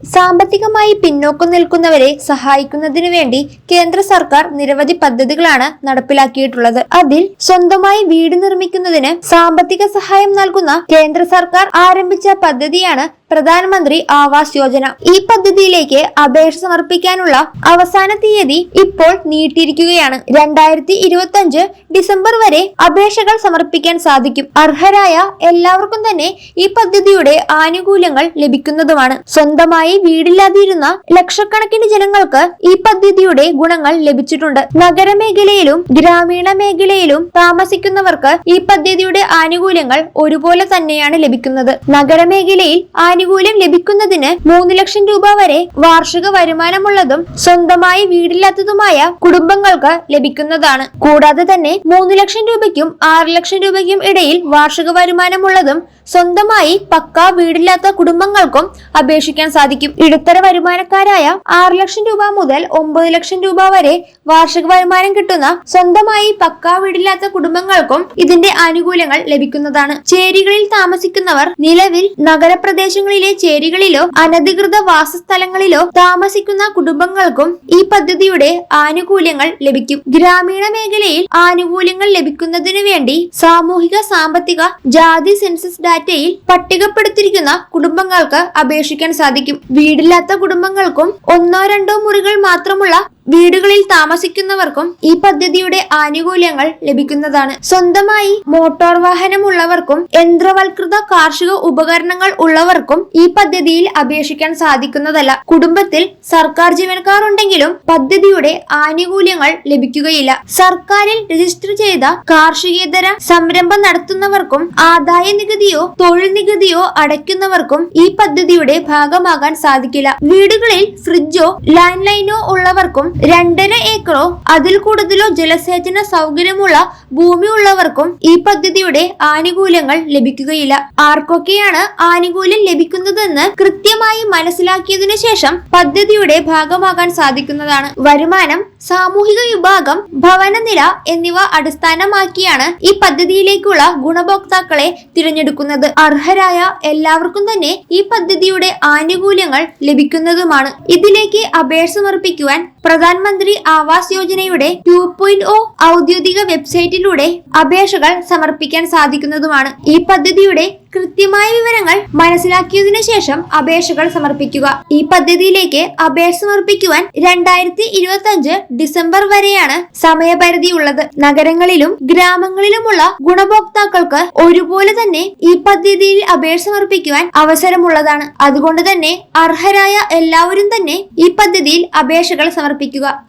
സാമ്പത്തികമായി പിന്നോക്കം നിൽക്കുന്നവരെ സഹായിക്കുന്നതിനു വേണ്ടി കേന്ദ്ര സർക്കാർ നിരവധി പദ്ധതികളാണ് നടപ്പിലാക്കിയിട്ടുള്ളത്. അതിൽ സ്വന്തമായി വീട് നിർമ്മിക്കുന്നതിന് സാമ്പത്തിക സഹായം നൽകുന്ന കേന്ദ്ര സർക്കാർ ആരംഭിച്ച പദ്ധതിയാണ് പ്രധാനമന്ത്രി ആവാസ് യോജന. ഈ പദ്ധതിയിലേക്ക് അപേക്ഷ സമർപ്പിക്കാനുള്ള അവസാന തീയതി ഇപ്പോൾ നീട്ടിയിരിക്കുകയാണ്. രണ്ടായിരത്തി ഇരുപത്തി അഞ്ച് ഡിസംബർ വരെ അപേക്ഷകൾ സമർപ്പിക്കാൻ സാധിക്കും. അർഹരായ എല്ലാവർക്കും തന്നെ ഈ പദ്ധതിയുടെ ആനുകൂല്യങ്ങൾ ലഭിക്കുന്നതുമാണ്. സ്വന്തമായി വീടില്ലാതിരുന്ന ലക്ഷക്കണക്കിന് ജനങ്ങൾക്ക് ഈ പദ്ധതിയുടെ ഗുണങ്ങൾ ലഭിച്ചിട്ടുണ്ട്. നഗരമേഖലയിലും ഗ്രാമീണ മേഖലയിലും താമസിക്കുന്നവർക്ക് ഈ പദ്ധതിയുടെ ആനുകൂല്യങ്ങൾ ഒരുപോലെ തന്നെയാണ് ലഭിക്കുന്നത്. നഗരമേഖലയിൽ ആനുകൂല്യം ലഭിക്കുന്നതിന് മൂന്ന് ലക്ഷം രൂപ വരെ വാർഷിക വരുമാനമുള്ളതും സ്വന്തമായി വീടില്ലാത്തതുമായ കുടുംബങ്ങൾക്ക് ലഭിക്കുന്നതാണ്. കൂടാതെ തന്നെ മൂന്ന് ലക്ഷം രൂപയ്ക്കും ആറ് ലക്ഷം രൂപയ്ക്കും ഇടയിൽ വാർഷിക വരുമാനമുള്ളതും സ്വന്തമായി പക്കാ വീടില്ലാത്ത കുടുംബങ്ങൾക്കും അപേക്ഷിക്കാൻ സാധിക്കും. ഇടത്തര വരുമാനക്കാരായ ആറ് ലക്ഷം രൂപ മുതൽ ഒമ്പത് ലക്ഷം രൂപ വരെ വാർഷിക വരുമാനം കിട്ടുന്ന സ്വന്തമായി പക്കാ വീടില്ലാത്ത കുടുംബങ്ങൾക്കും ഇതിന്റെ ആനുകൂല്യങ്ങൾ ലഭിക്കുന്നതാണ്. ചേരികളിൽ താമസിക്കുന്നവർ നിലവിൽ നഗരപ്രദേശങ്ങളിലെ ചേരികളിലോ അനധികൃത വാസസ്ഥലങ്ങളിലോ താമസിക്കുന്ന കുടുംബങ്ങൾക്കും ഈ പദ്ധതിയുടെ ആനുകൂല്യങ്ങൾ ലഭിക്കും. ഗ്രാമീണ മേഖലയിൽ ആനുകൂല്യങ്ങൾ ലഭിക്കുന്നതിനു വേണ്ടി സാമൂഹിക സാമ്പത്തിക ജാതി സെൻസസ് ഡാറ്റയിൽ പട്ടികപ്പെടുത്തിയിരിക്കുന്ന കുടുംബങ്ങൾക്ക് അപേക്ഷിക്കാൻ സാധിക്കും. വീടില്ലാത്ത കുടുംബങ്ങൾക്കും ഒന്നോ രണ്ടോ മുറികൾ മാത്രമുള്ള വീടുകളിൽ താമസിക്കുന്നവർക്കും ഈ പദ്ധതിയുടെ ആനുകൂല്യങ്ങൾ ലഭിക്കുന്നതാണ്. സ്വന്തമായി മോട്ടോർ വാഹനമുള്ളവർക്കും യന്ത്രവൽകൃത കാർഷിക ഉപകരണങ്ങൾ ഉള്ളവർക്കും ഈ പദ്ധതിയിൽ അപേക്ഷിക്കാൻ സാധിക്കുന്നതല്ല. കുടുംബത്തിൽ സർക്കാർ ജീവനക്കാർ ഉണ്ടെങ്കിലും പദ്ധതിയുടെ ആനുകൂല്യങ്ങൾ ലഭിക്കുകയില്ല. സർക്കാരിൽ രജിസ്റ്റർ ചെയ്ത കാർഷികേതര സംരംഭം നടത്തുന്നവർക്കും ആദായ നികുതിയോ തൊഴിൽ നികുതിയോ അടയ്ക്കുന്നവർക്കും ഈ പദ്ധതിയുടെ ഭാഗമാകാൻ സാധിക്കില്ല. വീടുകളിൽ ഫ്രിഡ്ജോ ലാൻഡ് ലൈനോ ഉള്ളവർക്കും രണ്ടര ഏക്കറോ അതിൽ കൂടുതലോ ജലസേചന സൗകര്യമുള്ള ഭൂമി ഉള്ളവർക്കും ഈ പദ്ധതിയുടെ ആനുകൂല്യങ്ങൾ ലഭിക്കുകയില്ല. ആർക്കൊക്കെയാണ് ആനുകൂല്യം ലഭിക്കുന്നതെന്ന് കൃത്യമായി മനസ്സിലാക്കിയതിനു ശേഷം പദ്ധതിയുടെ ഭാഗമാകാൻ സാധിക്കുന്നതാണ്. വരുമാനം സാമൂഹിക വിഭാഗം ഭവനനില എന്നിവ അടിസ്ഥാനമാക്കിയാണ് ഈ പദ്ധതിയിലേക്കുള്ള ഗുണഭോക്താക്കളെ തിരഞ്ഞെടുക്കുന്നത്. അർഹരായ എല്ലാവർക്കും തന്നെ ഈ പദ്ധതിയുടെ ആനുകൂല്യങ്ങൾ ലഭിക്കുന്നതുമാണ്. ഇതിലേക്ക് അപേക്ഷ സമർപ്പിക്കുവാൻ പ്രധാനമന്ത്രി ആവാസ് യോജനയുടെ ടു പോയിന്റ് ഒ ഔദ്യോഗിക വെബ്സൈറ്റിലൂടെ അപേക്ഷകൾ സമർപ്പിക്കാൻ സാധിക്കുന്നതുമാണ്. ഈ പദ്ധതിയുടെ കൃത്യമായ വിവരങ്ങൾ മനസ്സിലാക്കിയതിനു ശേഷം അപേക്ഷകൾ സമർപ്പിക്കുക. ഈ പദ്ധതിയിലേക്ക് അപേക്ഷ സമർപ്പിക്കുവാൻ രണ്ടായിരത്തി ഇരുപത്തി ഡിസംബർ വരെയാണ് സമയപരിധി ഉള്ളത്. നഗരങ്ങളിലും ഗ്രാമങ്ങളിലുമുള്ള ഗുണഭോക്താക്കൾക്ക് ഒരുപോലെ തന്നെ ഈ പദ്ധതിയിൽ അപേക്ഷ സമർപ്പിക്കുവാൻ അവസരമുള്ളതാണ്. അതുകൊണ്ട് തന്നെ അർഹരായ എല്ലാവരും തന്നെ ഈ പദ്ധതിയിൽ അപേക്ഷകൾ സമർപ്പിക്കുക.